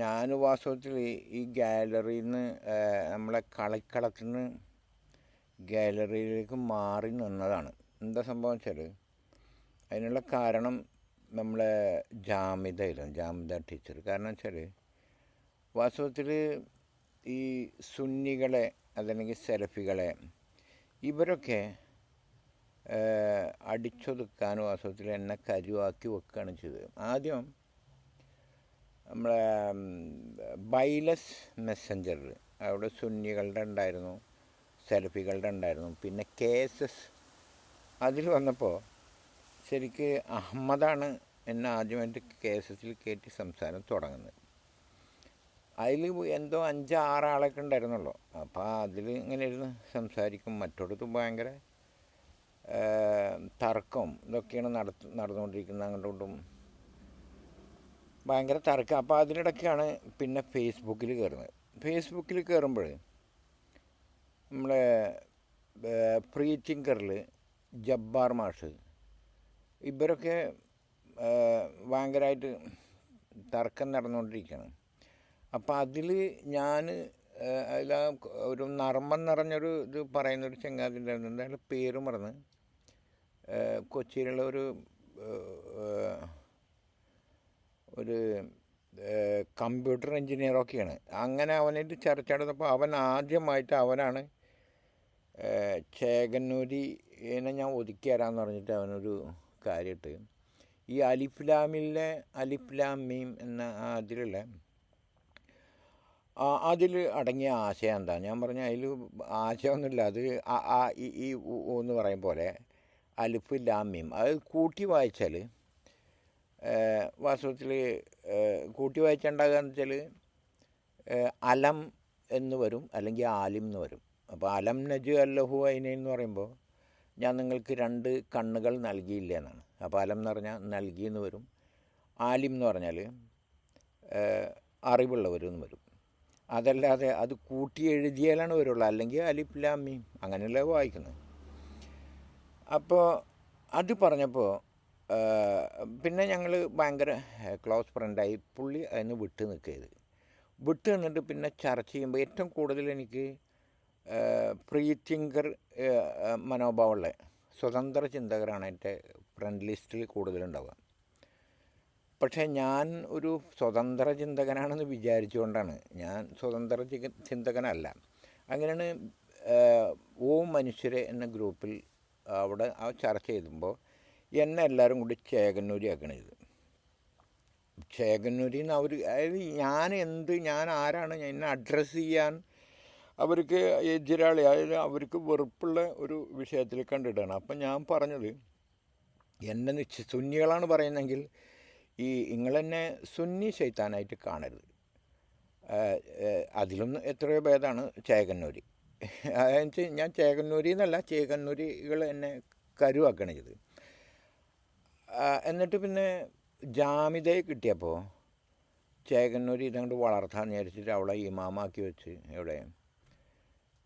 ഞാൻ വാസ്തവത്തിൽ ഈ ഗാലറിയിൽ നിന്ന് നമ്മളെ കളിക്കളത്തിൽ നിന്ന് ഗാലറിയിലേക്ക് മാറി നിന്നതാണ്. എന്താ സംഭവം വെച്ചാൽ അതിനുള്ള കാരണം നമ്മളെ ജാമിതയിലും ജാമിത ടീച്ചർ കാരണം വെച്ചാൽ വാസ്തവത്തിൽ ഈ സുന്നികളെ അതല്ലെങ്കിൽ സെലഫികളെ ഇവരൊക്കെ അടിച്ചൊതുക്കാൻ വാസ്തവത്തിൽ എന്നെ കരുവാക്കി വെക്കുകയാണ് ചെയ്തത്. ആദ്യം നമ്മളെ ബൈലസ് മെസ്സഞ്ചർ. അവിടെ സുന്നികളുടെ ഉണ്ടായിരുന്നു സെൽഫികളുടെ ഉണ്ടായിരുന്നു. പിന്നെ കേസസ്. അതിൽ വന്നപ്പോൾ ശരിക്ക് അഹമ്മദാണ് എന്നെ ആദ്യമായിട്ട് കേസസിൽ കയറ്റി സംസാരം തുടങ്ങുന്നത്. അതിൽ എന്തോ അഞ്ച് ആറ് ആളൊക്കെ ഉണ്ടായിരുന്നുള്ളൂ. അപ്പോൾ അതിൽ ഇങ്ങനെ ഇരുന്ന് സംസാരിക്കും. മറ്റൊടത്ത് ഭയങ്കര തർക്കം ഇതൊക്കെയാണ് നട നടന്നുകൊണ്ടിരിക്കുന്നത്. അങ്ങോട്ടും ഭയങ്കര തിരക്ക്. അപ്പോൾ അതിനിടയ്ക്കാണ് പിന്നെ ഫേസ്ബുക്കിൽ കയറുന്നത് ഫേസ്ബുക്കിൽ കയറുമ്പോൾ നമ്മളെ ഫ്രീ തിങ്കറിൽ ജബ്ബാർ മാഷ് ഇവരൊക്കെ ഭയങ്കരമായിട്ട് തർക്കം നടന്നുകൊണ്ടിരിക്കുകയാണ് അപ്പോൾ അതിൽ ഞാൻ അതിൽ ഒരു നർമ്മം നിറഞ്ഞൊരു ഇത് പറയുന്നൊരു ചങ്ങാതി ഉണ്ടായിരുന്നു എന്തായാലും പേര് മറന്ന് കൊച്ചിയിലുള്ള ഒരു ഒരു കമ്പ്യൂട്ടർ എൻജിനീയറൊക്കെയാണ് അങ്ങനെ അവനായിട്ട് ചർച്ച നടന്നപ്പോൾ അവൻ ആദ്യമായിട്ട് അവനാണ് ചേകന്നൂരിനെ ഞാൻ ഒതുക്കി തരാമെന്ന് പറഞ്ഞിട്ട് അവനൊരു കാര്യമിട്ട്. ഈ അലിഫ്ലാമിലെ അലിഫ്ലാമീം എന്ന അതിലുള്ള അതിൽ അടങ്ങിയ ആശയം എന്താ? ഞാൻ പറഞ്ഞ അതിൽ ആശയമൊന്നുമില്ല. അത് ആ ഈ എന്ന് പറയും പോലെ അലിഫ് ലാമീം അത് കൂട്ടി വായിച്ചാൽ വാസ്തവത്തിൽ കൂട്ടി വായിച്ചുണ്ടാകുകയെന്ന് വെച്ചാൽ അലം എന്ന് വരും അല്ലെങ്കിൽ ആലിം എന്ന് വരും. അപ്പോൾ അലം നജു അല്ലഹു അയിന എന്ന് പറയുമ്പോൾ ഞാൻ നിങ്ങൾക്ക് രണ്ട് കണ്ണുകൾ നൽകിയില്ല എന്നാണ്. അപ്പോൾ അലം എന്ന് പറഞ്ഞാൽ നൽകി എന്ന് വരും. ആലിം എന്ന് പറഞ്ഞാൽ അറിവുള്ളവരെന്ന് വരും. അതല്ലാതെ അത് കൂട്ടി എഴുതിയാലാണ് വരുള്ളൂ. അല്ലെങ്കിൽ അലിപ്ലാമി അങ്ങനെയല്ലേ വായിക്കുന്നത് അപ്പോൾ അത് പറഞ്ഞപ്പോൾ പിന്നെ ഞങ്ങൾ ഭയങ്കര ക്ലോസ് ഫ്രണ്ടായി പുള്ളി അതിന് വിട്ട് നിൽക്കരുത്. വിട്ട് നിന്നിട്ട് പിന്നെ ചർച്ച ചെയ്യുമ്പോൾ ഏറ്റവും കൂടുതൽ എനിക്ക് ഫ്രീ തിങ്കർ മനോഭാവമുള്ള സ്വതന്ത്ര ചിന്തകരാണ് എന്റെ ഫ്രണ്ട് ലിസ്റ്റിൽ കൂടുതലുണ്ടാവുക. പക്ഷേ ഞാൻ ഒരു സ്വതന്ത്ര ചിന്തകനാണെന്ന് വിചാരിച്ചുകൊണ്ടാണ് ഞാൻ സ്വതന്ത്ര ചിന്തകനല്ല. അങ്ങനെയാണ് ഓ മനുഷ്യരെ എന്ന ഗ്രൂപ്പിൽ അവിടെ ആ ചർച്ച ചെയ്തുമ്പോൾ എന്നെ എല്ലാവരും കൂടി ചേകന്നൂരി ആക്കണ ഇത് നിന്ന് അവർ അതായത് ഞാൻ എന്ത് ഞാൻ ആരാണ് എന്നെ അഡ്രസ്സ് ചെയ്യാൻ അവർക്ക് എതിരാളി അതായത് അവർക്ക് വെറുപ്പുള്ള ഒരു വിഷയത്തിൽ കണ്ടിട്ടാണ്. അപ്പം ഞാൻ പറഞ്ഞത് എന്നെ നിശ്ച സുന്നികളാണ് പറയുന്നതെങ്കിൽ ഈ നിങ്ങളെന്നെ സുന്നി ശൈത്താനായിട്ട് കാണരുത്. അതിലും എത്രയോ ഭേദമാണ് ചേകന്നൂരി. അതെന്ന് ഞാൻ ചേകന്നൂരിന്നല്ല ചേകന്നൂരികൾ എന്നെ കരുവാക്കണ ചെയ്ത് എന്നിട്ട് പിന്നെ ജാമിതയെ കിട്ടിയപ്പോൾ ചേകന്നൂർ ഇതങ്ങോട്ട് വളർത്താൻ വിചാരിച്ചിട്ട് അവളെ ഇമാമാക്കി വെച്ച് എവിടെ?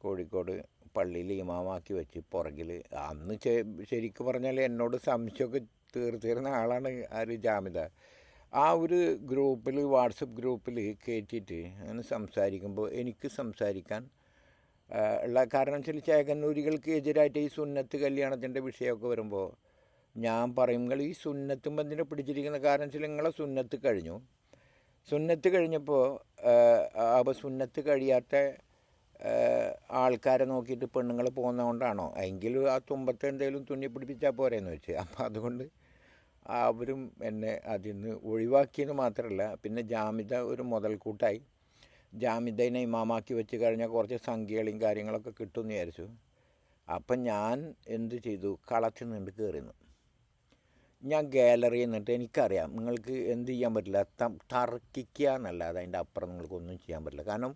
കോഴിക്കോട് പള്ളിയിൽ ഇമാമാക്കി വെച്ച് പുറകിൽ അന്ന് ശരിക്കും പറഞ്ഞാൽ എന്നോട് സംശയമൊക്കെ തീർത്തിരുന്ന ആളാണ് ആ ഒരു ജാമിത ആ ഒരു ഗ്രൂപ്പിൽ വാട്സപ്പ് ഗ്രൂപ്പിൽ കയറ്റിയിട്ട് അങ്ങനെ സംസാരിക്കുമ്പോൾ എനിക്ക് സംസാരിക്കാൻ ഉള്ള കാരണം വെച്ചാൽ ചേകന്നൂരികൾക്ക് എതിരായിട്ട് ഈ സുന്നത്ത് കല്യാണത്തിന്റെ വിഷയമൊക്കെ വരുമ്പോൾ ഞാൻ പറയും ഈ സുന്നത്തും ബന്ധിനെ പിടിച്ചിരിക്കുന്ന? കാരണം വെച്ചാൽ നിങ്ങളെ സുന്നത്ത് കഴിഞ്ഞു. സുന്നത്ത് കഴിഞ്ഞപ്പോൾ അപ്പോൾ സുന്നത്ത് കഴിയാത്ത ആൾക്കാരെ നോക്കിയിട്ട് പെണ്ണുങ്ങൾ പോകുന്നതുകൊണ്ടാണോ? എങ്കിലും ആ തുമ്പത്തെ എന്തെങ്കിലും തുന്നി പിടിപ്പിച്ചാൽ പോരെന്ന് വെച്ച്. അപ്പോൾ അതുകൊണ്ട് അവരും എന്നെ അതിൽ നിന്ന് ഒഴിവാക്കിയെന്ന് മാത്രമല്ല പിന്നെ ജാമിത ഒരു മുതൽക്കൂട്ടായി. ജാമിദനെ ഇമാമാക്കി വെച്ച് കഴിഞ്ഞാൽ കുറച്ച് സംഖ്യകളും കാര്യങ്ങളൊക്കെ കിട്ടുമെന്ന് വിചാരിച്ചു. അപ്പം ഞാൻ എന്ത് ചെയ്തു? കളത്തിൽ നിന്ന് കയറിന്നു ഞാൻ ഗാലറി എന്നിട്ട് എനിക്കറിയാം നിങ്ങൾക്ക് എന്ത് ചെയ്യാൻ പറ്റില്ല തർക്കിക്കുക എന്നല്ലാതെ അതിന്റെ അപ്പുറം നിങ്ങൾക്ക് ഒന്നും ചെയ്യാൻ പറ്റില്ല. കാരണം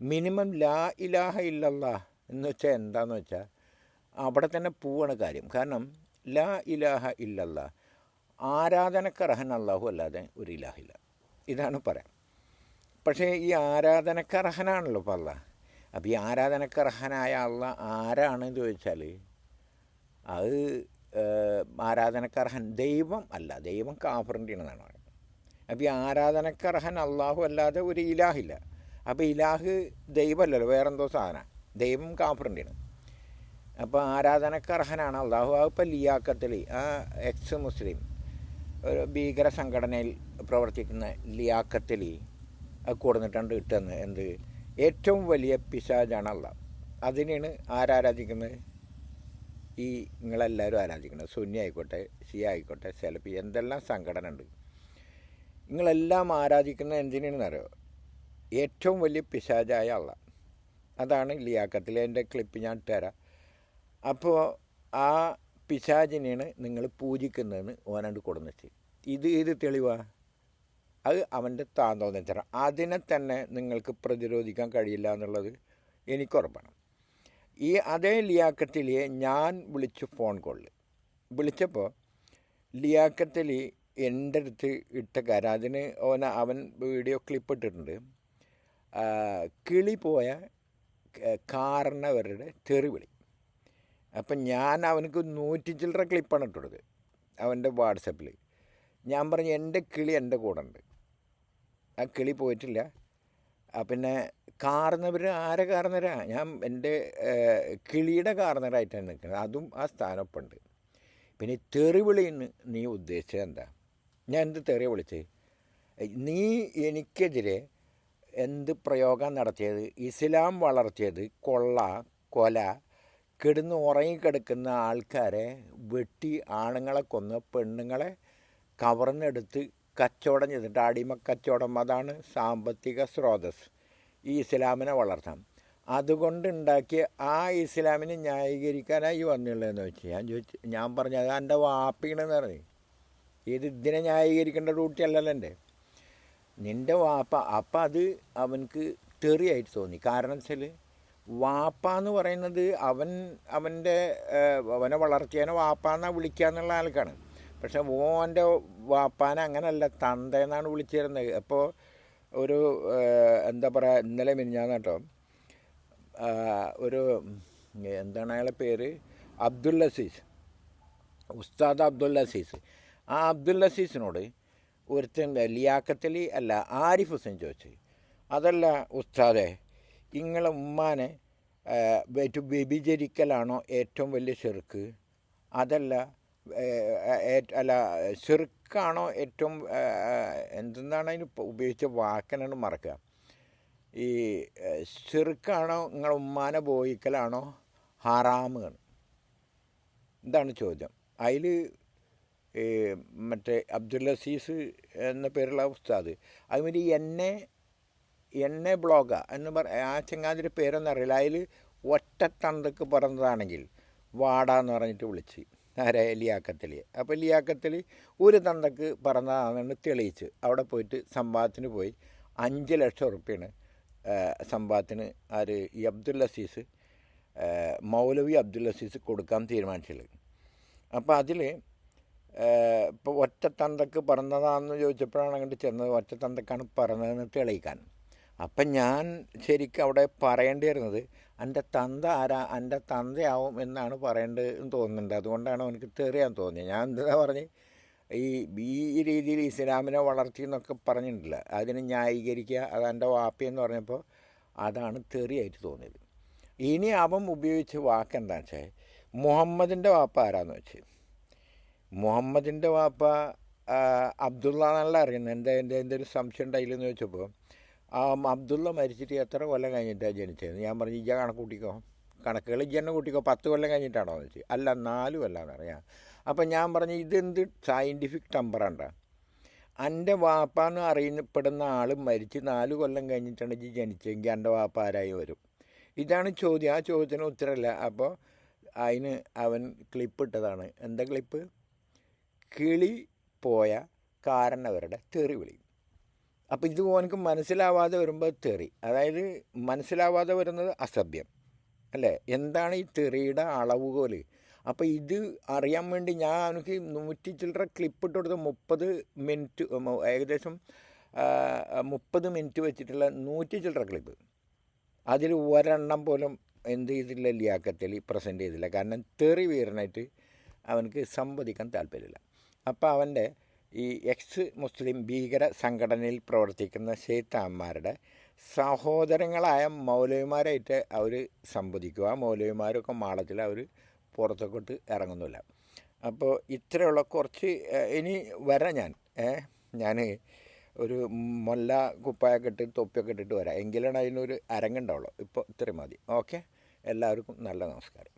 മിനിമം ലാ ഇലാഹ ഇല്ലല്ലാ എന്ന് വെച്ചാൽ എന്താന്ന് വെച്ചാൽ അവിടെ തന്നെ പോവാണ് കാര്യം. കാരണം ലാ ഇലാഹ ഇല്ലല്ല ആരാധനക്കർഹൻ അള്ളാഹു അല്ലാതെ ഒരു ഇലാഹില്ല ഇതാണ് പറയാം പക്ഷേ ഈ ആരാധനക്കർഹനാണല്ലോ ഇപ്പോൾ അല്ല അപ്പോൾ ഈ ആരാധനക്കർഹനായ അള്ള ആരാണെന്ന് ചോദിച്ചാൽ അത് ആരാധനക്കർഹൻ ദൈവം അല്ല ദൈവം കാഫറിന്റെ എന്നാണ് പറയുന്നത്. അപ്പോൾ ഈ ആരാധനക്കർഹൻ അള്ളാഹു അല്ലാതെ ഒരു ഇലാഹില്ല. അപ്പോൾ ഇലാഹ് ദൈവമല്ലല്ലോ വേറെന്തോ സാധനം. ദൈവം കാഫറിന്റെയാണ് അപ്പോൾ ആരാധനക്കർഹനാണ് അള്ളാഹു ഇപ്പോൾ ലിയാക്കത്തിൽ ആ എക്സ് മുസ്ലിം ഒരു ഭീകര സംഘടനയിൽ പ്രവർത്തിക്കുന്ന ലിയാക്കത്തിൽ കൊടുത്തിട്ടുണ്ട് ഇട്ടെന്ന് എന്ത്? ഏറ്റവും വലിയ പിശാജാണ് അള്ളാഹ്. അതിനെയാണ് ആരാരാധിക്കുന്നത്? ഈ നിങ്ങളെല്ലാവരും ആരാധിക്കുന്നത് സുന്നി ആയിക്കോട്ടെ സി ആയിക്കോട്ടെ സെലപ്പി എന്തെല്ലാം സംഘടന ഉണ്ട് നിങ്ങളെല്ലാം ആരാധിക്കുന്നത് എന്തിനാണ് അറിയോ? ഏറ്റവും വലിയ പിശാചായ അള്ള. അതാണ് ലിയാക്കത്തിലെ എന്റെ ക്ലിപ്പ് ഞാൻ തരാം. അപ്പോൾ ആ പിശാചിനെയാണ് നിങ്ങൾ പൂജിക്കുന്നതെന്ന് ഓനണ്ട് കൊടുന്നിട്ട് ഇത് ഇത് തെളിവാ? അത് അവന്റെ താന്തോന്നിത്തരം അതിനെ തന്നെ നിങ്ങൾക്ക് പ്രതിരോധിക്കാൻ കഴിയില്ല എന്നുള്ളത് എനിക്കുറപ്പാണ് ഈ അതേ ലിയാക്കത്തിലിയെ ഞാൻ വിളിച്ചു ഫോൺ കോളിൽ വിളിച്ചപ്പോൾ ലിയാക്കത്തലി എന്റെ അടുത്ത് ഇട്ട കാര്യം അതിന് ഓന അവൻ വീഡിയോ ക്ലിപ്പ് ഇട്ടിട്ടുണ്ട്. കിളി പോയ കാരണവരുടെ തെറിവിളി അപ്പം ഞാൻ അവനക്ക് നൂറ്റി ചില്ലറ ക്ലിപ്പാണ് ഇട്ടുകൊടുത്തത് അവന്റെ വാട്സപ്പിൽ ഞാൻ പറഞ്ഞു എന്റെ കിളി എന്റെ കൂടെ ഉണ്ട് ആ കിളി പോയിട്ടില്ല. പിന്നെ കാർന്നവർ ആരെ കാർന്നവരാ ഞാൻ എന്റെ കിളിയുടെ കാർന്നവരായിട്ടാണ് നിൽക്കുന്നത്. അതും ആ സ്ഥാനപ്പുണ്ട്. പിന്നെ തെറി വിളിന്ന് നീ ഉദ്ദേശിച്ചത് എന്താ? ഞാൻ എന്ത് തെറിയ വിളിച്ചത് നീ എനിക്കെതിരെ എന്ത് പ്രയോഗം നടത്തിയത്? ഇസ്ലാം വളർത്തിയത് കൊള്ള കൊല കിടന്ന് ഉറങ്ങിക്കിടക്കുന്ന ആൾക്കാരെ വെട്ടി ആണുങ്ങളെ കൊന്ന് പെണ്ണുങ്ങളെ കവർന്നെടുത്ത് കച്ചവടം ചെയ്തിട്ട് അടിമക്കച്ചവടം. അതാണ് സാമ്പത്തിക സ്രോതസ് ഈ ഇസ്ലാമിനെ വളർത്താം. അതുകൊണ്ടുണ്ടാക്കിയ ആ ഇസ്ലാമിനെ ന്യായീകരിക്കാനായി വന്നുള്ളതെന്ന് വെച്ച് ഞാൻ ചോദിച്ചു ഞാൻ പറഞ്ഞു അത് എന്റെ വാപ്പിക്കണെന്ന് പറഞ്ഞു. ഇത് ഇതിനെ ന്യായീകരിക്കേണ്ട ഡ്യൂട്ടി അല്ലല്ലോ എന്റെ. നിന്റെ വാപ്പ അപ്പം അത് അവനക്ക് തെറിയായിട്ട് തോന്നി. കാരണം വെച്ചാൽ വാപ്പ എന്ന് പറയുന്നത് അവൻ അവന്റെ അവനെ വളർത്തിയവനെ വാപ്പ എന്നാ വിളിക്കുക എന്നുള്ള ആൾക്കാണ്. പക്ഷെ ഓന്റെ വാപ്പാനെ അങ്ങനല്ല തന്തയെന്നാണ് വിളിച്ചിരുന്നത്. അപ്പോൾ ഒരു എന്താ പറയുക ഇന്നലെ മിനിഞ്ഞാന്ന് കേട്ടോ ഒരു എന്താണ് അയാളെ പേര്? അബ്ദുൽ അസീസ്. ഉസ്താദ് അബ്ദുൽ അസീസ്. ആ അബ്ദുൽ അസീസിനോട് ഒരുത്തൻ ലിയാക്കത്തലി അല്ല ആരിഫ് ഹുസൈൻ ചോദിച്ചു. അതല്ല ഉസ്താദെ ഇങ്ങളെ ഉമ്മാനെ വ്യഭിചരിക്കലാണോ ഏറ്റവും വലിയ ചെറുക്ക് അതല്ല അല്ല ചെറുക്കാണോ ഏറ്റവും എന്തെന്നാണ് അതിന് ഉപയോഗിച്ച വാക്കനാണ് മറക്കുക. ഈ ചെറുക്കാണോ നിങ്ങളെ ഉമ്മാനെ ബോയിക്കലാണോ ഹറാമുകൾ ഇതാണ് ചോദ്യം. അതിൽ മറ്റേ അബ്ദുൽ അസീസ് എന്ന പേരുള്ള ഉസ്താദ് അതുമാതിരി എന്നെ എന്നെ ബ്ലോഗ എന്ന് പറ ആ ചങ്ങാതിന്റെ പേരൊന്നും അറിയില്ല. അതിൽ ഒറ്റത്തന്തക്ക് പറഞ്ഞതാണെങ്കിൽ വാടാന്ന് പറഞ്ഞിട്ട് വിളിച്ച്. ആരെ ലിയാക്കത്തിൽ അപ്പോൾ ലിയാക്കത്തിൽ ഒരു തന്തക്ക് പറഞ്ഞതാണെന്ന് തെളിയിച്ച് അവിടെ പോയിട്ട് സംഭവത്തിന് പോയി. അഞ്ച് ലക്ഷം ഉറുപ്പ്യാണ് സംഭവത്തിന് ആര് ഈ അബ്ദുൽ അസീസ് മൗലവി അബ്ദുൽ അസീസ് കൊടുക്കാൻ തീരുമാനിച്ചുള്ളത് അപ്പോൾ അതിൽ ഇപ്പോൾ ഒറ്റ തന്തക്ക് പറഞ്ഞതാണെന്ന് ചോദിച്ചപ്പോഴാണ് അങ്ങോട്ട് ചെന്നത് ഒറ്റ തന്തക്കാണ് പറഞ്ഞതെന്ന് തെളിയിക്കാൻ. അപ്പം ഞാൻ ശരിക്കും അവിടെ പറയേണ്ടി വരുന്നത് എന്റെ തന്ത ആരാ എന്റെ തന്തയാവും എന്നാണ് പറയേണ്ടത് എന്ന് തോന്നുന്നുണ്ട്. അതുകൊണ്ടാണ് എനിക്ക് തെറിയാൻ തോന്നിയത് ഞാൻ എന്താ പറഞ്ഞ് ഈ ഈ രീതിയിൽ ഇസ്ലാമിനെ വളർത്തി എന്നൊക്കെ പറഞ്ഞിട്ടില്ല അതിനെ ന്യായീകരിക്കുക അത് എന്റെ വാപ്പയെന്ന് പറഞ്ഞപ്പോൾ അതാണ് തെറിയായിട്ട് തോന്നിയത്. ഇനി അവൻ ഉപയോഗിച്ച വാക്ക് എന്താണെന്ന് വെച്ചാൽ മുഹമ്മദിന്റെ വാപ്പ ആരാന്ന് വെച്ച്. മുഹമ്മദിന്റെ വാപ്പ അബ്ദുള്ള എന്നല്ല അറിയുന്നത്. എന്താ എന്റെ എന്തെങ്കിലും സംശയം ഉണ്ടായില്ലെന്ന് ചോദിച്ചപ്പോൾ അബ്ദുള്ള മരിച്ചിട്ട് എത്ര കൊല്ലം കഴിഞ്ഞിട്ടാണ് ജനിച്ചത്? ഞാൻ പറഞ്ഞു ഇജ്ജ കണക്ക് കൂട്ടിക്കോ. കണക്കുകൾ ഇജ്ജ തന്നെ കൂട്ടിക്കോ. പത്ത് കൊല്ലം കഴിഞ്ഞിട്ടാണോ എന്ന് വെച്ച് അല്ല നാല് കൊല്ലം പറയാം. അപ്പം ഞാൻ പറഞ്ഞു ഇതെന്ത് സയന്റിഫിക് ടമ്പറാണ്ട എന്റെ വാപ്പാന്ന് അറിയപ്പെടുന്ന ആൾ മരിച്ച് നാല് കൊല്ലം കഴിഞ്ഞിട്ടാണ് ഇജ്ജ് ജനിച്ചെങ്കിൽ എന്റെ വാപ്പ ആരായി വരും? ഇതാണ് ചോദ്യം. ആ ചോദ്യത്തിന് ഉത്തരമില്ല അപ്പോൾ അതിന് അവൻ ക്ലിപ്പ് ഇട്ടതാണ്. എന്താ ക്ലിപ്പ് കിളി പോയ കാരണവരുടെ തെറി വിളി. അപ്പോൾ ഇത് ഓനക്ക് മനസ്സിലാവാതെ വരുമ്പോൾ തെറി. അതായത് മനസ്സിലാവാതെ വരുന്നത് അസഭ്യം. അല്ലേ? എന്താണ് ഈ തെറിയുടെ അളവുകോൽ? അപ്പോൾ ഇത് അറിയാൻ വേണ്ടി ഞാൻ അവനക്ക് നൂറ്റി ചില്ലറ ക്ലിപ്പ് ഇട്ട് കൊടുത്ത് മുപ്പത് മിനിറ്റ് ഏകദേശം മുപ്പത് മിനിറ്റ് വെച്ചിട്ടുള്ള നൂറ്റി ചില്ലറ ക്ലിപ്പ് അതിൽ ഒരെണ്ണം പോലും എന്ത് ചെയ്തില്ല ലിയാക്കത്തിൽ പ്രസന്റ് ചെയ്തില്ല കാരണം തെറി വീരനായിട്ട് അവനക്ക് സംവദിക്കാൻ താല്പര്യമില്ല. അപ്പോൾ അവന്റെ ഈ എക്സ് മുസ്ലിം ഭീകര സംഘടനയിൽ പ്രവർത്തിക്കുന്ന ഷെയ്ത്താന്മാരുടെ സഹോദരങ്ങളായ മൗലവിമാരായിട്ട് അവർ സംവദിക്കുക. മൗലവിമാരൊക്കെ മാളത്തിൽ അവർ പുറത്തേക്കോട്ട് ഇറങ്ങുന്നില്ല. അപ്പോൾ ഇത്രയുള്ള കുറച്ച് ഇനി വരാം ഞാൻ. ഞാൻ ഒരു മൊല്ല കുപ്പായൊക്കെ ഇട്ട് തൊപ്പിയൊക്കെ ഇട്ടിട്ട് വരാം. എങ്കിലാണ് അതിനൊരു അരങ്ങുണ്ടാവുള്ളൂ. ഇപ്പോൾ ഇത്രയും മതി. ഓക്കെ? എല്ലാവർക്കും നല്ല നമസ്കാരം.